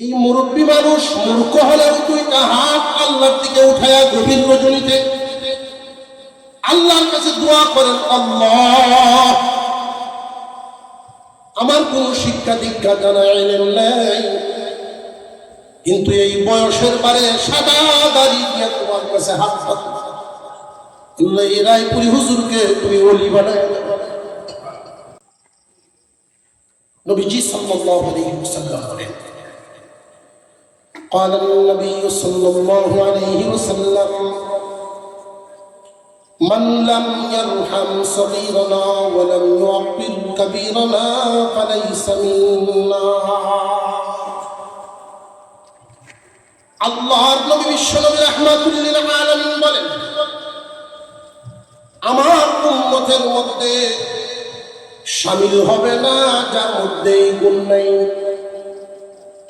এই মুরব্বী মানুষ মূর্খ হলেও দুইটা হাত আল্লাহর দিকে উঠায়া গভীর রজনীতে আল্লাহর কাছে দোয়া করেন, আল্লাহ, আমার কোন শিক্ষা দীক্ষা জানা এলেন নেই। কিন্তু এই বয়সের বারে সাদা দাড়ি দিয়ে তোমার কাছে হাত পাত এই রায়পুরি হুজুরকে তুমি অলি বানায় নবীজি সাল্লাল্লাহু আলাইহি বলেন قال النبي صلى الله عليه وسلم من لم يرحم صغيرنا ولم يعقل كبيرنا فليس منا আল্লাহর নবী বিশ্বনবী রাহমাতুল্লিল আলামিন বলেন আমার উম্মতের মধ্যে শামিল হবে না যার মধ্যে এই গুণ নেই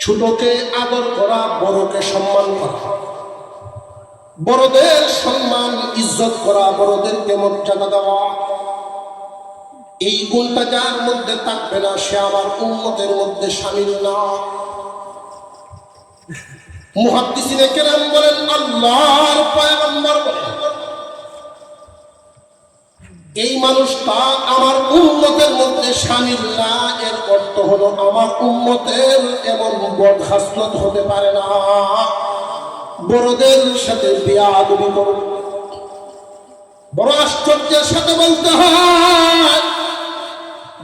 ছোটকে আদর করা, বড়কে সম্মান করা। বড়দের সম্মান, ইজ্জত করা, বড়দেরকে মর্যাদা দেওয়া। এই গুণটা যার মধ্যে থাকবে না, সে আমার উন্মতের মধ্যে সামিল না। মুহাদ্দিসিনে কেরাম বলেন, আল্লাহর পয়গম্বর বলেন এই মানুষটা আমার উন্মতের মধ্যে সামিল না, এর অর্থ হলো আমার উন্মতের এমন বদ হতে পারে না। বড়দের সাথে বেয়াদবি করবে বড় আশ্চর্যের সাথে বলতে হয়,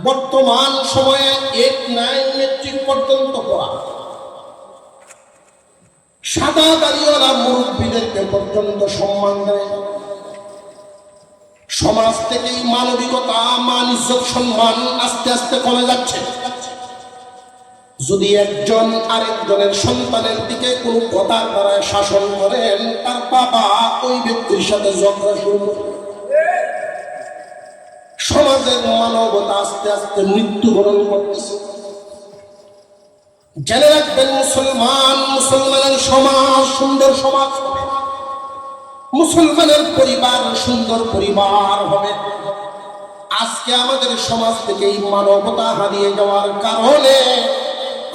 বর্তমান সময়ে এক নাইন মেট্রিক পর্যন্ত পড়া। সাদা দাড়িওয়ালা মুরব্বীদেরকে পর্যন্ত সম্মান দেয়। সমাজ থেকে মানবিকতা, মান, ইজ্জত, সম্মান আস্তে আস্তে কমে যাচ্ছে। যদি একজন আরেকজনের সন্তানের দিকে কোনো কথা দ্বারা শাসন করেন, তার বাবা ওই ব্যক্তির সাথে ঝগড়া শুরু করে সমাজের মানবতা আস্তে আস্তে মৃত্যুবরণ করতেছে। জেনে রাখবেন, মুসলমান, মুসলমানের সমাজ, সুন্দর সমাজ। মুসলমানের পরিবার সুন্দর পরিবার হবে। আজকে আমাদের সমাজ থেকে এই মানবতা হারিয়ে যাওয়ার কারণে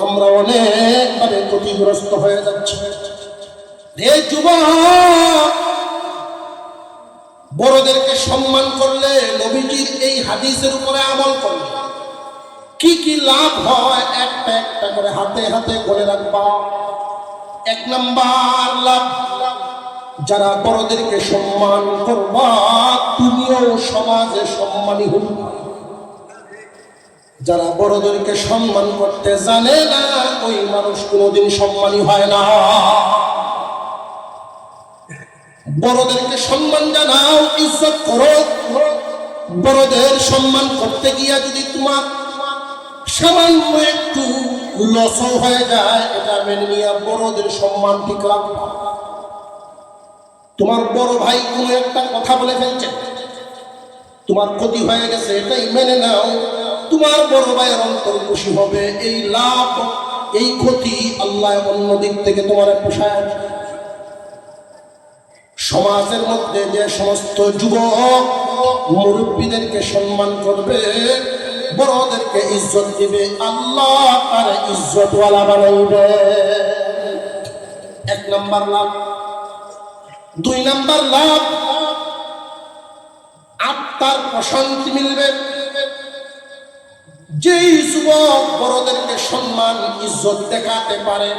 আমরা অনেকভাবে ক্ষতিগ্রস্ত হয়ে যাচ্ছি। রে বড়দেরকে সম্মান করলে নবীজির এই হাদিসের উপরে আমল করলে কি কি লাভ হয় একটা একটা করে হাতে হাতে করে রাখবা। এক নাম্বার লাভ যারা বড়দেরকে সম্মান করবা, তুমিও সমাজে সম্মানী হল যারা বড়দেরকে সম্মান করতে জানে না, ওই মানুষ কোনোদিন সম্মানী হয় না। বড়দেরকে সম্মান জানাও, ইজ্জত করো। বড়দের সম্মান করতে গিয়া যদি তোমার সামান্য একটু লস হয়ে যায়, এটা মেনে নিয়ে বড়দের সম্মান ঠিক রাখবা। তোমার বড় ভাই কোনো একটা কথা বলে ফেলছে। তোমার ক্ষতি হয়ে গেছে, এটাই মেনে নাও। তোমার বড় ভাইয়ের অন্তর খুশি হবে, এই লাভ, এই ক্ষতি আল্লাহ অন্য দিক থেকে তোমার পোষায়। সমাজের মধ্যে যে সমস্ত যুবক, মুরব্বীদেরকে সম্মান করবে, বড়দেরকে ইজ্জত দিবে, আল্লাহ তার ইজ্জতওয়ালা বানাইবে। এক নম্বর লাভ। দুই নাম্বার লাভ। আত্মার প্রশান্তি মিলবে। যেই যুবক বড়দেরকে সম্মান, ইজ্জত দেখাতে পারে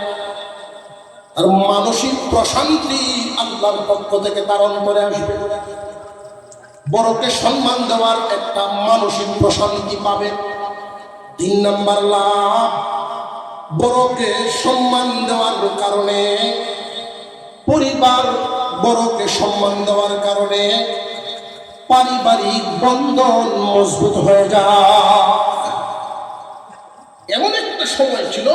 আর মানসিক প্রশান্তি আল্লাহর পক্ষ থেকে তার অন্তরে আসবে। বড়কে সম্মান দেওয়ার একটা মানসিক প্রশান্তি পাবে। তিন নাম্বার লাভ, বড়কে সম্মান দেওয়ার কারণে পরিবার বড়কে সম্মান দেওয়ার কারণে পারিবারিক বন্ধন মজবুত হয়ে যায়। এমন একটা সময় ছিল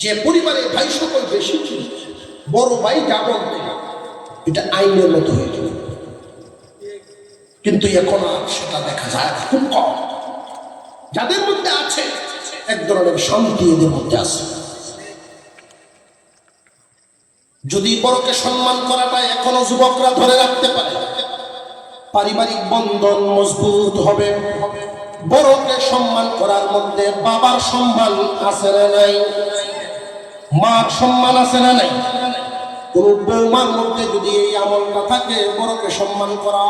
যে পরিবারে ভাই সকল বেশি ছিল, বড় ভাই যা বলতে এটা আইনের মতো হয়েছিল কিন্তু এখন আর সেটা দেখা যায় খুব কম। যাদের মধ্যে আছে, এক ধরনের শান্তি এদের মধ্যে আছে। যদি বড়কে সম্মান করাটা এখনও যুবকরা ধরে রাখতে পারে, পারিবারিক বন্ধন মজবুত হবে। বড়কে সম্মান করার মধ্যে বাবার সম্মান আছে না নাই? মার সম্মান আছে না নাই? কোন বৌমার মধ্যে যদি এই আমলটা থাকে, বড়কে সম্মান করা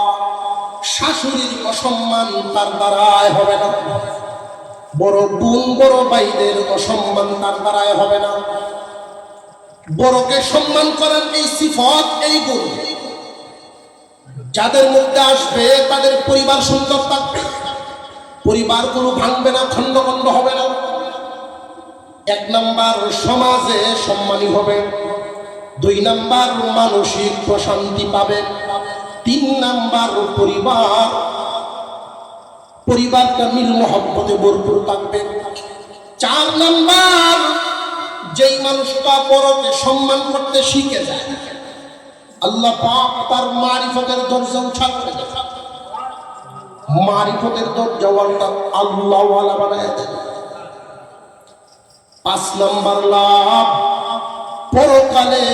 শাশুড়ির অসম্মান তার দ্বারায় হবে না। বড় বোন, বড় ভাইদের অসম্মান তার দ্বারায় হবে না। বড়কে সম্মান করার এই সিফত, এই গুণ। যাদের মধ্যে আসবে তাদের পরিবার সুন্দর থাকবে পরিবার কোনো ভাঙবে না, খণ্ড খণ্ড হবে না। এক নাম্বার, সমাজে সম্মানী হবে। দুই নাম্বার, মানসিক প্রশান্তি পাবে। তিন নাম্বার, পরিবার। পরিবারটা মিল মহব্বতে ভরপুর থাকবে। চার নাম্বার যেই মানুষটা বড়কে সম্মান করতে শিখে যায়, আল্লাহ পাক তার মারিফতের দরজা উঠাল করে মারিফতের দরজাওয়ালটা আল্লাহ ওয়ালা বানায় দেয়। পাঁচ নম্বর লাভ, পরকালে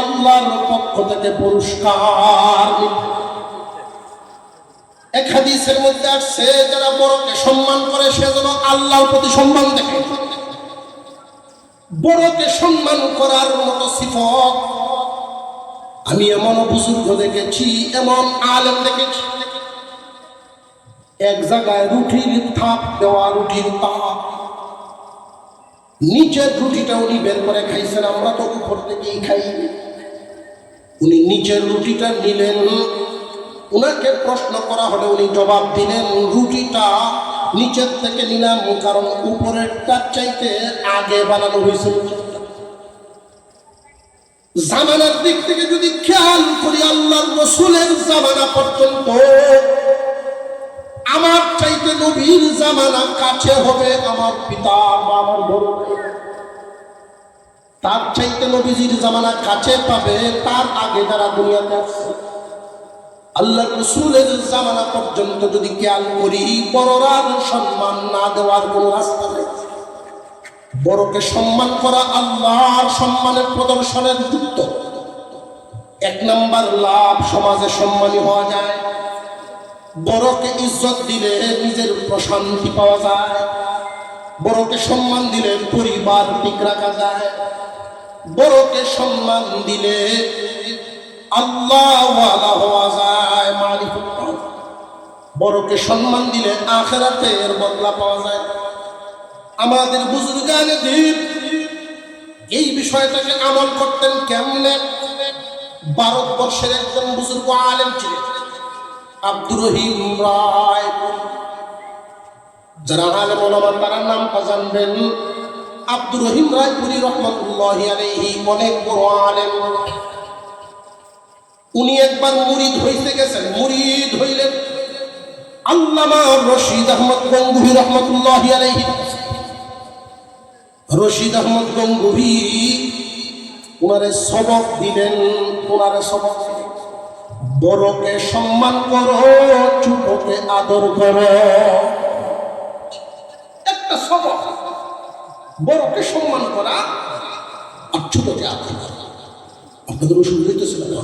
আল্লাহর পক্ষ থেকে পুরস্কার এক হাদিসের মধ্যে আসছে, যারা বড়কে সম্মান করে, সে যেন আল্লাহর প্রতি সম্মান দেখে। বড়কে সম্মান করার মতো সিফত। আমি এমন বুজুর্গ দেখেছি, এমন আলেম দেখেছি। এক জায়গায় রুটির থাপ দেওয়া, রুটির তাপ। নিচের রুটিটা উনি বের করে খাইছেন, আমরা তো উপর থেকেই খাই। উনি নিচের রুটিটা নিলেন। উনাকে প্রশ্ন করা হলে উনি জবাব দিলেন, রুটিটা নিচের থেকে নিলাম, কারণ উপরেরটার চাইতে আগে বানানো হয়েছে জামানার দিক থেকে যদি খেয়াল করি, আল্লাহর রসুলের জামানা পর্যন্ত, আমার চাইতে নবীর জামানা কাছে হবে আমার পিতা বা আমার বড় তার চাইতে নবীজির জামানা কাছে পাবে, তার আগে যারা দুনিয়াতে আসছে আল্লাহ রসুলের জামানা পর্যন্ত যদি খেয়াল করি বড়রার সম্মান না দেওয়ার কোন রাস্তা নেই। বড়কে সম্মান করা আল্লাহর সম্মানের প্রদর্শনের যুক্ত। এক নাম্বার লাভ সমাজে সম্মানী হওয়া যায়। বড়কে ইজ্জত দিলে নিজের প্রশান্তি পাওয়া যায়। বড়কে সম্মান দিলে পরিবার ঠিক রাখা যায়। বড়কে সম্মান দিলে আল্লাহ হওয়া যায় মারিফত পাওয়া যায়। বড়কে সম্মান দিলে আখেরাতের বদলা পাওয়া যায়। আমাদের বুজুর্গানে দিন, এই বিষয়টাকে আমল করতেন কেমনে? ভারতবর্ষের একজন বুজুর্গ আলেম ছিলেন, আব্দুর রহিম রায় যারা আলেম ওলামা তারা নামটা জানবেন। আব্দুর রহিম রায়পুরি রহমতুল্লাহ আলাইহি অনেক বড় আলেম। উনি একবার মুরিদ হইতে গেছেন। মুরিদ হইলেন আল্লামা রশিদ আহমদ গঙ্গুহি রহমতুল্লাহ আলাইহি। রশিদ আহমদ গঙ্গুহি ওনারে সবক দিলেন ওনারে সবক বড়কে সম্মান করো ছোটকে আদর করো। একটা সবক, বড়কে সম্মান করা আর ছোটকে আদর করা। আপনাদের ওষুধ হইতেছিল না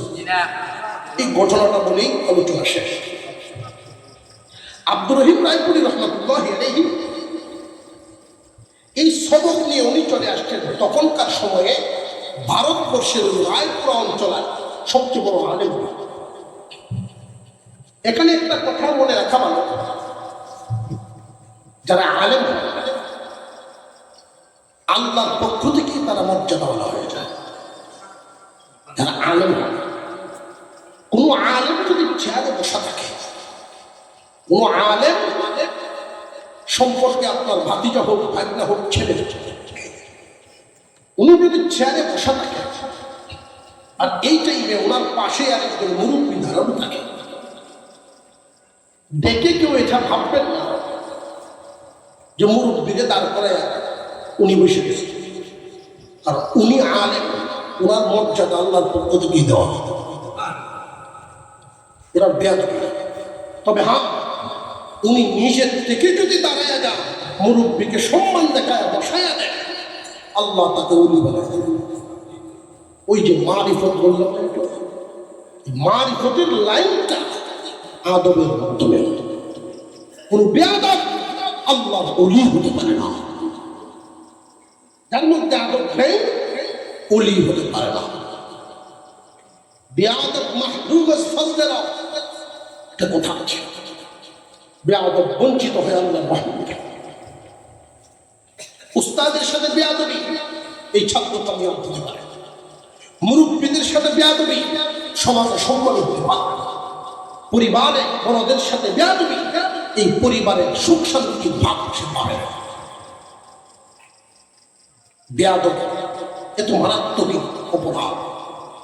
এই ঘটনাটা বলেই আলোচনা শেষ। আব্দুর রহিম রায়পুরি রহমতুল্লাহ এই সবক নিয়ে উনি চলে আসছেন তখনকার সময়ে ভারতবর্ষের রায়পুরা অঞ্চলের সবচেয়ে বড় আলেম। এখানে একটা কথা মনে রাখা ভালো। যারা আলেম, আল্লাহর পক্ষ থেকে তারা মর্যাদাওয়ালা হয়ে যায়। আলেম কোন আলেম যদি চেয়ারে বসা থাকে, কোন আলেম সম্পর্কে আপনার ভাতিজা হোক ভাগনা হোক, ছেলে উনি যদি চেয়ারে বসা থাকে, আর এই টাইমে ওনার পাশে আরেকজন মুরব্বী দাঁড়ানো থাকে, দেখে কেউ এটা ভাববেন না যে মুরব্বীকে করে উনি বসে গেছে আর উনি আলেম। ওনার মর্যাদা আল্লাহর পক্ষ থেকেই দেওয়া হবে এরা বেয়াদ তবে হ্যাঁ উনি নিজের থেকে যদি দাঁড়ায় যান, মুরব্বীকে সম্মান দেখায়, বসায়া দেয়, আল্লাহ তাকে উনি বানায়। ওই যে মারিফত বললাম মারিফতের লাইনটা আদবের মাধ্যমে হতো। কোন বেয়াদব, আল্লাহর অলি হতে পারে না যার মধ্যে আদব নেই অলি হতে পারে না। বেয়াদব মাহবুব ফজলেরা কথা আছে? বেয়াদব বঞ্চিত হয়ে আল্লাহ রহমত উস্তাদের সাথে বেয়াদবি, এই ছাত্র মুরব্বীদের সাথে বেয়াদবি, সমাজে সম্মান হতে পারে পরিবারে বড়দের সাথে বেয়াদবি, এই পরিবারের সুখ শান্তি ভাগ সে পাবে বেয়াদব এত মারাত্মক অপরাধ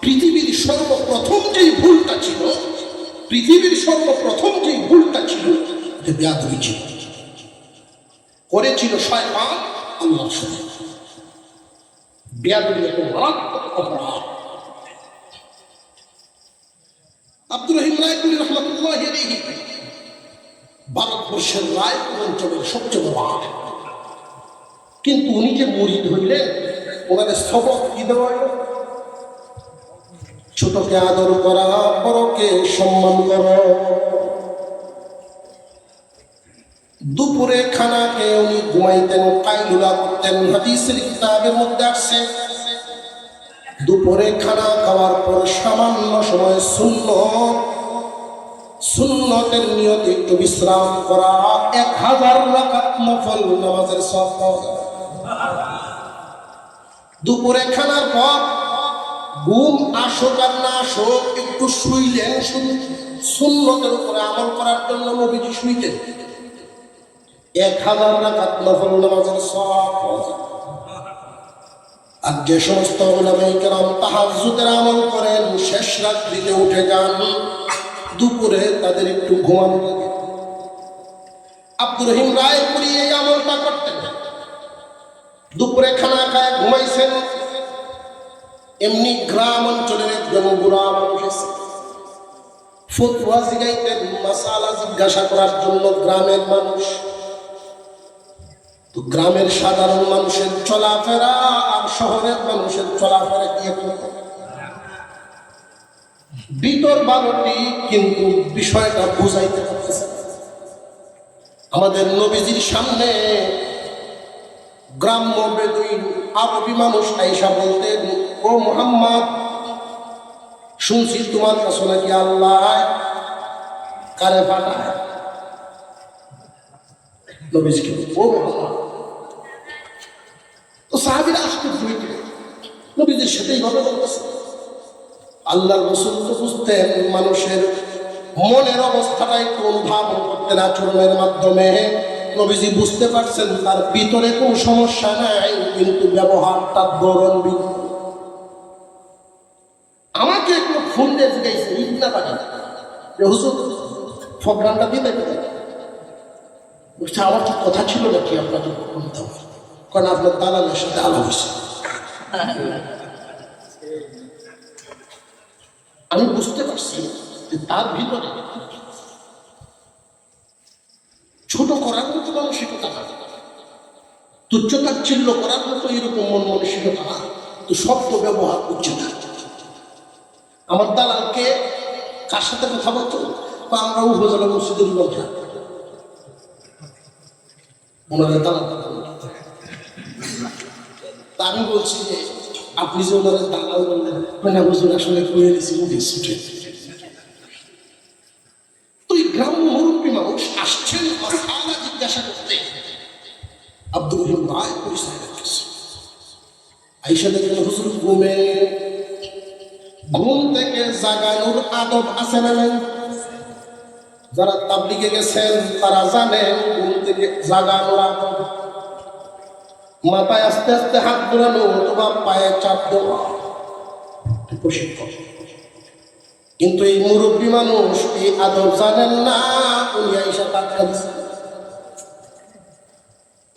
পৃথিবীর সর্বপ্রথম যেই ভুলটা ছিল, পৃথিবীর সর্বপ্রথম যেই ভুলটা ছিল, এটা বেয়াদবি ছিল। করেছিল শয়তান আল্লাহর সাথে। বেয়াদবি এত মারাত্মক অপরাধ আব্দুর রহিম রায়পুরি রহমতুল্লাহ ভারতবর্ষের রায়পুর অঞ্চলের সবচেয়ে বড় কিন্তু উনি যে মরিদ হইলেন ওনাদের সবক কি দেওয়া ছোটকে আদর করা, বড়কে সম্মান করা। দুপুরে খানা খেয়ে উনি ঘুমাইতেন কাইলুলা করতেন, হাদিসের কিতাবের মধ্যে আসছে। দুপুরে খানা খাওয়ার পর সামান্য সময় শূন্য সুন্নতের নিয়তে একটু বিশ্রাম করা, এক হাজার রাকাত নফল নামাজের সব পাওয়া যাবে দুপুরে খানার পর ঘুম আসুক আর না আসুক, একটু শুইলেন শুধু সুন্নতের উপরে আমল করার জন্য নবীজি শুইতেন। এক হাজার রাকাত নফল নামাজের সব আর যে সমস্ত ওলামাইকেরাম তাহাজ্জুদের আমল করেন, শেষ রাত্রিতে উঠে যান, দুপুরে তাদের একটু ঘুমানো লাগে। আব্দুর রহিম করতেন দুপুরে খানা খায়, ঘুমাইছেন। এমনি গ্রাম অঞ্চলের একজন বুড়া মানুষ এসে ফতুয়া জিগাইতেন জিজ্ঞাসা করার জন্য গ্রামের মানুষ। তো গ্রামের সাধারণ মানুষের চলাফেরা আর শহরের মানুষের চলাফেরা কি একটু বিতর বালটি কিন্তু বিষয়টা বুঝাইতে পারতেছে আমাদের নবীজির সামনে গ্রাম্য বেদুইন আরবি মানুষ আইসা বলতেন, ও মোহাম্মদ, শুনছি তোমার কাছে নাকি আল্লাহ কারে নবীজিকে ও সাথেই বুঝতেন মানুষের মনের অবস্থাটা একটু ভাব করতেন আচরণের মাধ্যমে নবীজি বুঝতে পারছেন তার ভিতরে কোনো সমস্যা নাই, কিন্তু ব্যবহারটা ভিন্ন। আমাকে একটু ফোন দিয়ে হুজুর পেতে বলছে, আমার কথা ছিল নাকি আপনাকে ফোন কারণ আপনার দালালের সাথে আলো হয়েছে। আমি বুঝতে পারছি যে তার ভিতরে ছোট করার মতো মানসিকতা তুচ্ছতাচ্ছিল্য করার মতো এরকম মন মানসিকতা তো শব্দ ব্যবহার করছে না। আমার দালালকে কার সাথে কথা বলতো বা আমরা উপজেলা মসজিদের কথা ওনাদের দালাল তা আমি বলছি যে, আপনি যে ওনাদের দালাল বললেন মানে আসলে করে দিয়েছি জিজ্ঞাসা করতে আব্দুল রায় পরিচয় দেখলেন হুজুর, ঘুমে ঘুম থেকে জাগানোর আদব আছে না? যারা গেছেন, তারা জানেন ঘুম থেকে জাগানোর আদব। মাথায় আস্তে আস্তে হাত ঘোরানো অথবা পায়ে চাপ দেওয়া। প্রশিক্ষণ। কিন্তু এই মুরব্বী মানুষ এই আদব জানেন না। উনি আইসা দিচ্ছেন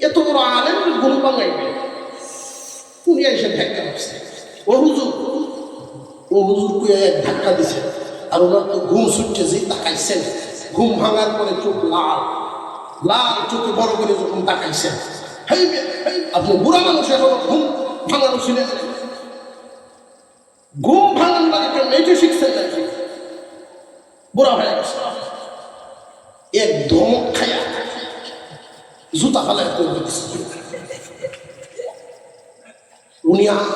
এত বড় আলেম ঘুম ভাঙাইবে উনি আইসা ধাক্কা দিচ্ছে ও হুজুর ও হুজুর কুয়ে এক ধাক্কা দিছে। আর ওনার তো ঘুম ছুটছে যে তাকাইছেন। ঘুম ভাঙার পরে চোখ লাল। লাল চোখে বড় করে যখন তাকাইছেন আপনি বুড়া মানুষ এখনও ঘুম ভাঙানো ছিলেন ঘুম ভাঙান লাগে কেন এইটা শিখছেন নাকি? বুড়া হয়ে এক ধমক খায়া জুতা হালায় করবে উনি আমি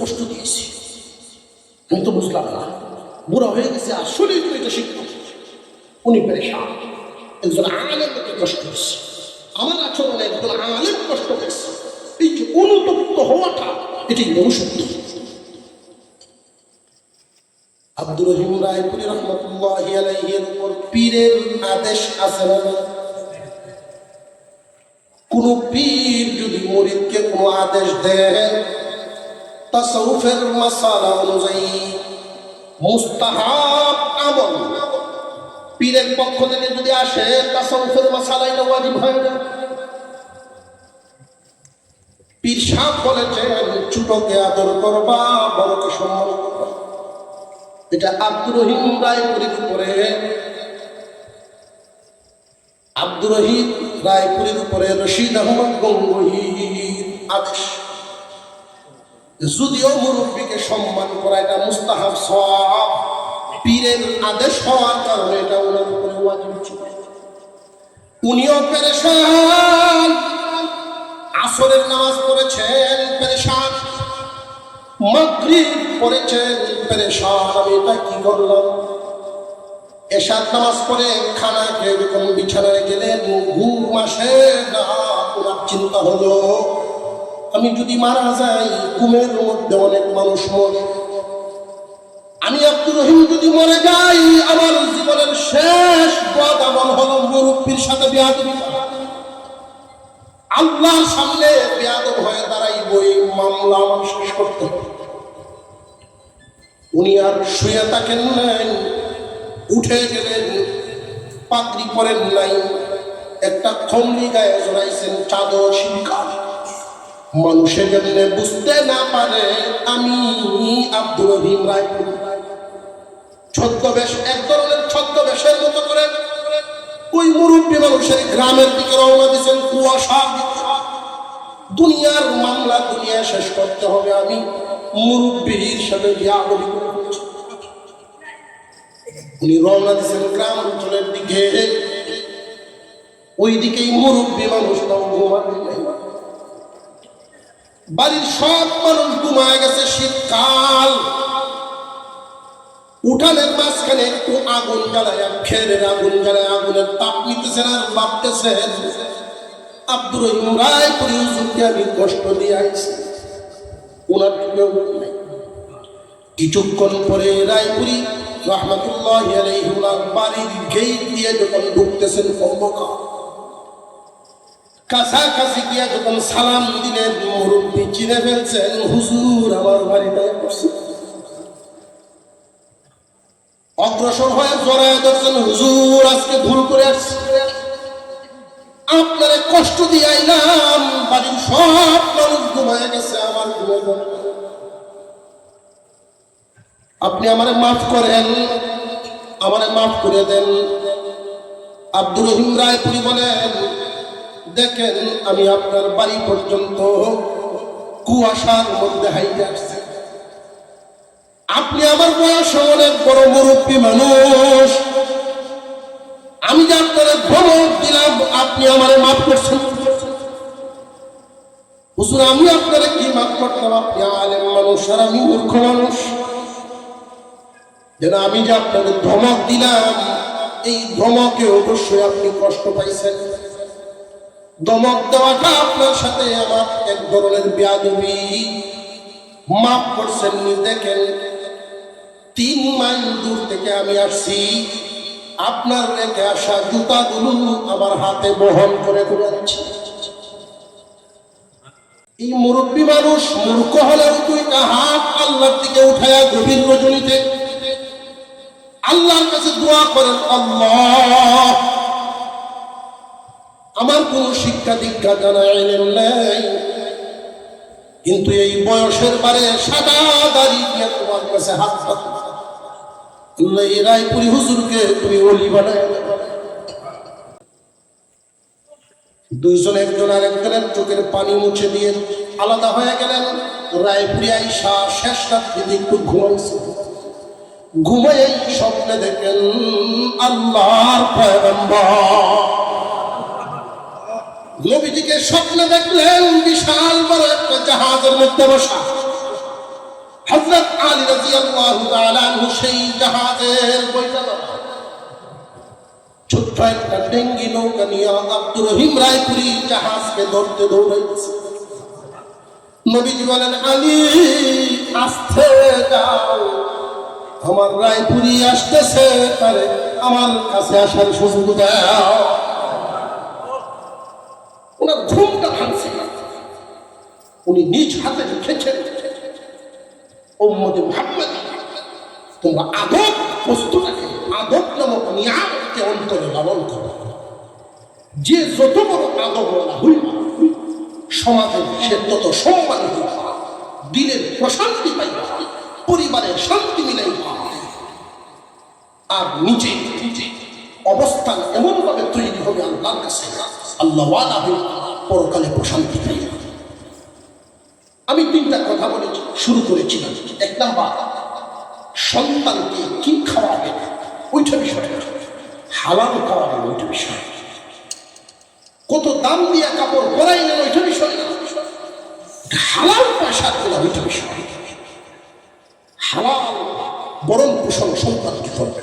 কষ্ট দিয়েছি। আমি তো বুঝলাম না। বুড়া হয়ে গেছে আসলেই তুমি এটা শিখব উনি পেরেশান। একজন আলেমকে কষ্ট হয়েছে। আমার আচরণে একজন আলেম কষ্ট পেয়েছে এই যে অনুতপ্ত হওয়াটা এটি মনুষ্যত্ব আব্দুর রহিম রায়পুরি রহমতুল্লাহ আলাইহির উপর পীরের আদেশ আছে না? কোন পীর যদি মরিদকে কোনো আদেশ দেয়, তাসাউফের মাসালা অনুযায়ী মুস্তাহাব আমল। পীরের পক্ষ থেকে যদি আসে, তাসাউফের মাসালা এটা ওয়াজিব হয় না। পীর সাহ বলেছেন ছোটকে আদর করবা, বড়কে সম্মান করবা। এটা আব্দুর রহিম রায়পুরীর উপরে, আব্দুর রহিম রায়পুরীর উপরে রশিদ আহমদ গঙ্গোহীর আদেশ। যদিও মুরব্বীকে সম্মান করা এটা মুস্তাহাব সওয়াব, পীরের আদেশ হওয়ার কারণে এটা ওনার উপরে ওয়াজিব ছিল। উনিও পেরেশান, আসরের নামাজ পড়েছেন, পেরেশান। আমি এটা কি করলাম? বিছানায় চিন্তা হলো, আমি যদি মারা যাই, ঘুমের মধ্যে অনেক মানুষ মরে। আমি আব্দুর রহিম যদি মরে যাই, আমার জীবনের শেষ পদ আমল হলো মুরব্বীর সাথে করা। আল্লাহর সামনে বেয়াদব হয়ে দাঁড়াইব, এই মামলা শেষ করতে উনি আর শুয়ে থাকেন নাই, উঠে গেলেন পাত্রি পরেন নাই, একটা খমলি গায়ে জড়াইছেন চাদর শিকার মানুষের জন্য বুঝতে না পারে, আমি আব্দুর রহিম রায়পুর। ছদ্মবেশ, এক ধরনের ছদ্মবেশের মতো করে ওই মুরব্বী মানুষের গ্রামের দিকে রওনা দিয়েছেন কুয়াশা। দুনিয়ার মামলা দুনিয়া শেষ করতে হবে আমি মুরব্বীর সাথে বিয়াদবি করে উনি রওনা দিয়েছেন গ্রাম অঞ্চলের দিকে। ওই দিকেই মুরব্বী মানুষটাও ঘুমাতে নাই। বাড়ির সব মানুষ ঘুমায় গেছে শীতকাল। উঠানের মাঝখানে একটু আগুন জ্বালায় খেরের আগুন জ্বালায়, আগুনের তাপ নিতেছেন আর ভাবতেছেন আব্দুর রায় পুরি হুজুরকে আমি কষ্ট দিয়ে আইছি। ওনার কেউ নাই। কিছুক্ষণ পরে রায়পুরি রহমতুল্লাহ আলাইহি ওনার বাড়ির গেট দিয়ে যখন ঢুকতেছেন অন্ধকার, কাছাকাছি গিয়ে যখন সালাম দিলেন মুরব্বী চিনে ফেলছেন, হুজুর আমার বাড়িতে বসে। অগ্রসর হয়ে জড়ায় ধরছেন, হুজুর, আজকে ভুল করে আসছি। আপনারে কষ্ট দিয়ে আইলাম, বাড়ির সব মানুষ ঘুমায় গেছে, আমার ঘুমে। আপনি আমারে মাফ করেন, আমারে মাফ করে দেন। আব্দুর রহিম রায়পুরি বলেন, দেখেন, আমি আপনার বাড়ি পর্যন্ত কুয়াশার মধ্যে হাইতে আসছি। আপনি আমার বয়স অনেক বড় মুরব্বী মানুষ। আমি যে আপনার ধমক দিলাম, আপনি আমার মাফ করছেন। হুজুর, আমি আপনারা কি মাফ করতাম? আপনি আলেম মানুষ আর আমি মূর্খ মানুষ। যেন আমি যে আপনাদের ধমক দিলাম, এই ধমকে অবশ্যই আপনি কষ্ট পাইছেন। ধমক দেওয়াটা আপনার সাথে আমার এক ধরনের বেয়াদবি। মাফ করছেন দেখেন। তিন মাইল দূর থেকে আমি আসছি। আপনার রেখে আসা জুতাগুলো আমার হাতে বহন করে ঘুরাচ্ছি এই মুরব্বী মানুষ মূর্খ হলেও দুইটা হাত আল্লাহর দিকে উঠায়া গভীর রজনীতে। আল্লাহর কাছে দোয়া করেন, আল্লাহ, আমার কোনো শিক্ষা দীক্ষা জানা এলেন নেই। কিন্তু এই বয়সের বারে সাদা দাড়ি দিয়ে তোমার কাছে হাত দুইজন একজন চোখের পানি মুছে দিয়ে আলাদা হয়ে গেলেন। শেষ একটু ঘুমাইছে। ঘুমাই স্বপ্নে দেখেন আল্লাহর পয়গম্বর। স্বপ্নে দেখলেন বিশাল বড় একটা জাহাজের মধ্যে বসা। হযরত আলী রাদিয়াল্লাহু তাআলা আনহু সেই জাহাজের পরিচালক। ছোট্ট একটা ডেঙ্গি নৌকা নিয়ে আব্দুর রহিম রায়পুরি জাহাজকে ধরতে দৌড়াইছে নবীজি বলেন, আলী, আস্তে যাও আমার রায়পুরি আসতেছে তারে আমার কাছে আসার সুযোগ দাও। ওনার ঘুমটা ভাঙছে। উনি নিজ হাতে লিখেছেন উম্মতে মুহাম্মদ। তোমরা আদব বস্তুটাকে, আদব নামক নিয়ামকে অন্তরে লালন করো। যে যত বড় আদবওয়ালা হইল সমাজে সে তত সম্মানিত হইবা। দিলের প্রশান্তি পাইবা পরিবারের শান্তি মিলাইবা আর নিজে অবস্থান এমন ভাবে তৈরি হবে আল্লাহর কাছে আল্লাহ পরকালে প্রশান্তি পাইবা আমি তিনটা কথা বলেছি। শুরু করেছিলাম এক নাম্বার, সন্তানকে কি খাওয়াবে ওইটা বিষয় হালাল খাওয়াবে ওইটা বিষয়। কত দাম দিয়ে কাপড় পরাইলেন ওইটা বিষয়। না হালাল পয়সা তোলা ওইটা বিষয়। হালাল বরণ পোষণ সন্তানকে করবে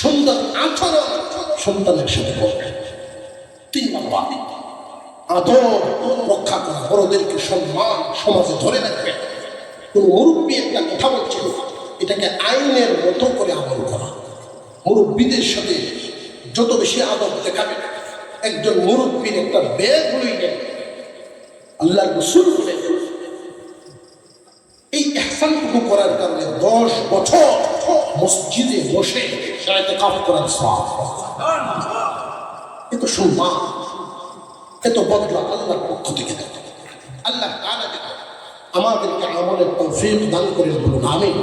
সুন্দর আচরণ সন্তানের সাথে করবে আদর রক্ষা করা। বড়দেরকে সম্মান সমাজে ধরে রাখবে। কোন মুরব্বী একটা কথা বলছিল, এটাকে আইনের মতো করে আমল করা। মুরব্বীদের সাথে যত বেশি আদর দেখাবে, একজন মুরব্বীর একটা ব্যাগ লইলেন আল্লাহ রসুল বলে, এই এহসানটুকু করার কারণে দশ বছর মসজিদে বসে সারাতে কাপ করার সব এত সম্মান। এত বদলা আল্লাহর পক্ষ থেকে দেয় আল্লাহ আমাদেরকে আমলের তৌফিক দান করে বলুন আমিন।